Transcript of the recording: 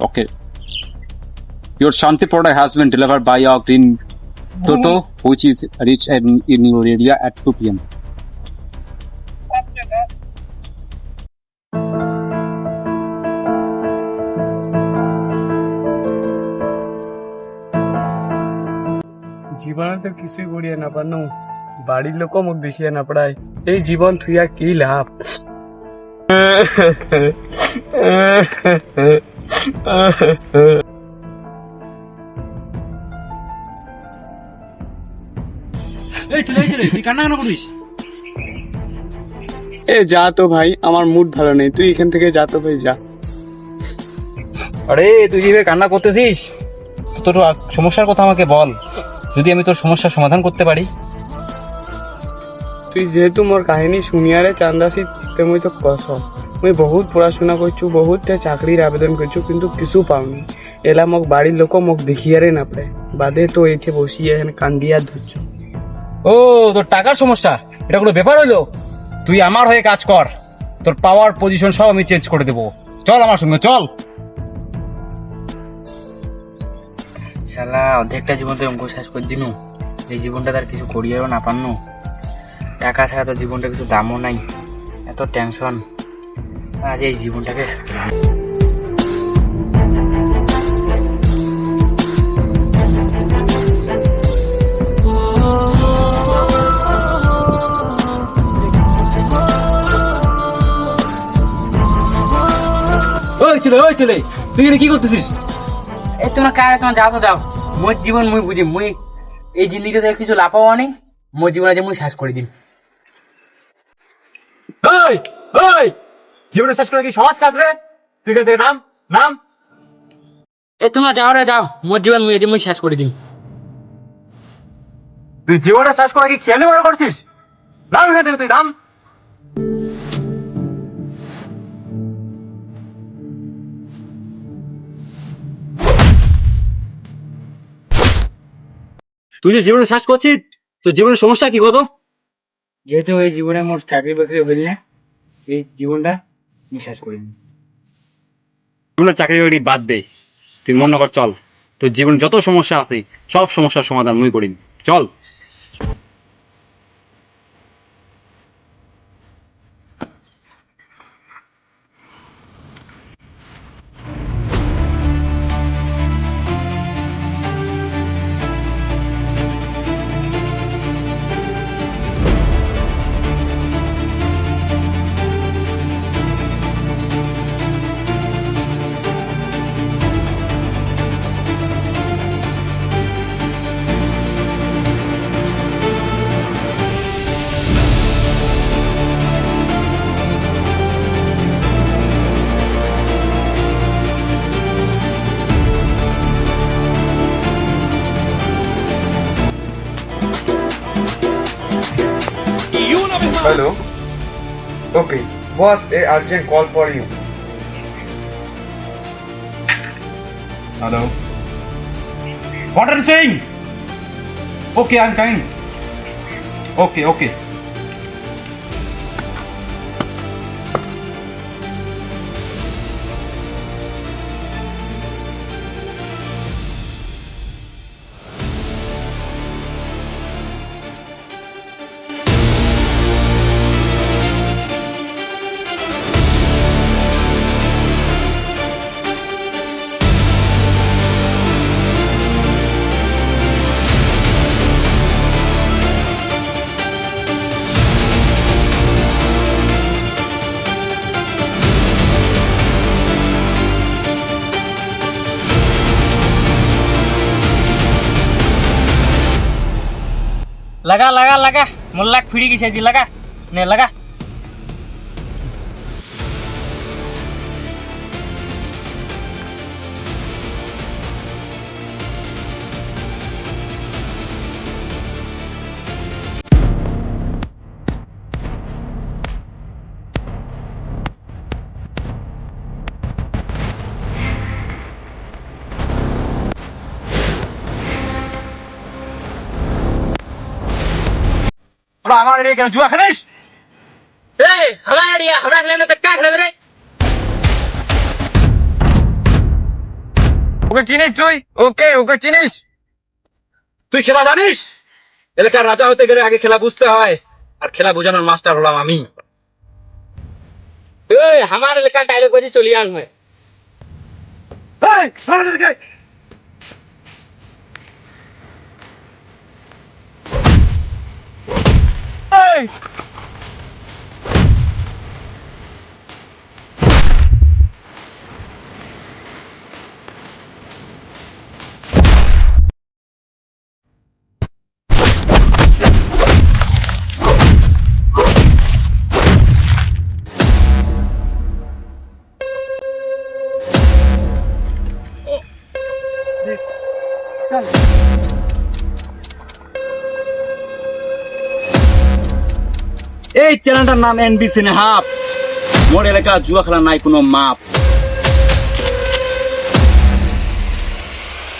Okay. Your Shanti product has been delivered by your green Toto, which is reached in, in your area at 2 p.m. জীবনে তো কিছুই করিয়া না পারনু বাড়ির লোকও মোক দেখিয়া না পড়ায় এই জীবন থুইয়া কি লাভ এই চলে এই চলে তুই কান্না কেন করিস এ যা তো ভাই আমার মুড ভালো নেই। তুই এখান থেকে যা তো ভাই যা। আরে তুই যেভাবে কান্না করতেছিস? তোর সমস্যার কথা আমাকে বল। যদি আমি তোর সমস্যার সমাধান করতে পারি। তুই যেহেতু মোর কাহিনী শুনিয়ারে চান্দাসি তে মুই তো কস মুই বহুত পড়াশোনা করছু বহুত চাকরির আবেদন করছু কিন্তু কিছু পাওনি এলা মোক বাড়ির লোক মোক দেখিয়ারে না পায় বাদে তো এইঠে বসিয়ে এখানে কান্দিয়া ধরছু ও তোর টাকার সমস্যা এটা কোনো ব্যাপার হইল তুই আমার হয়ে কাজ কর তোর পাওয়ার পজিশন সব আমি চেঞ্জ করে দেবো চল আমার সঙ্গে চল শালা অর্ধেকটা জীবন তো অঙ্ক শেষ করে দিনু এই জীবনটা তার কিছু করিয়ারও না পান্ন টাকা ছাড়া তো জীবনটা কিছু দামও নাই এত টেনশন আজ এই জীবনটাকে ওই ছেলে ওই ছেলে তুই কি করতেছিস? এই তোমরা কারে? তোমার যাও তো দাও। মোর জীবন মুই বুঝি মুই এই কিছু লাপাও নেই। মোর জীবন আজ মুই শেষ করে দিন ওই ওই জীবনে শেষ করে কি সমাজ কাজ রে? তুই থেকে নাম নাম। এই তোমরা যাও রে যাও। মোর জীবন মুই আজ শেষ করে দিন তুই জীবনে শেষ করে কি খেলে মনে করছিস? নাম এখান থেকে তুই নাম। তুই যে জীবনে শেষ করছিস তোর জীবনের সমস্যা কি কত যেহেতু এই জীবনে মোর চাকরি বাকরি হইল না এই জীবনটা আমি করি করে চাকরি বাকরি বাদ দে। তুই মনে কর, চল। তোর জীবন যত সমস্যা আছে, সব সমস্যার সমাধান মুই করিম। চল। Hello. Okay. Boss, a urgent call for you. Hello. What are you saying? Okay, I'm coming. Okay, okay. लगा लगा लगा। मुल्ला फिडी की किशाची लगा। नाही लगा। তোরা আমার এদিকে কেন জুয়া খেলিস? এই হালা আড়িয়া হালা খেলে তো কা খেলে রে? ওকে চিনিস তুই? ওকে ওকে চিনিস? তুই খেলা জানিস? এলাকার রাজা হতে গেলে আগে খেলা বুঝতে হয় আর খেলা বোঝানোর মাস্টার হলাম আমি। আমার এলাকার ডায়লগ বাজি চলিয়ে আন হয় এই চ্যানেলটার নাম এনবি সিনে হাফ। মোর এলাকা জুয়া খেলা নাই কোনো মাপ।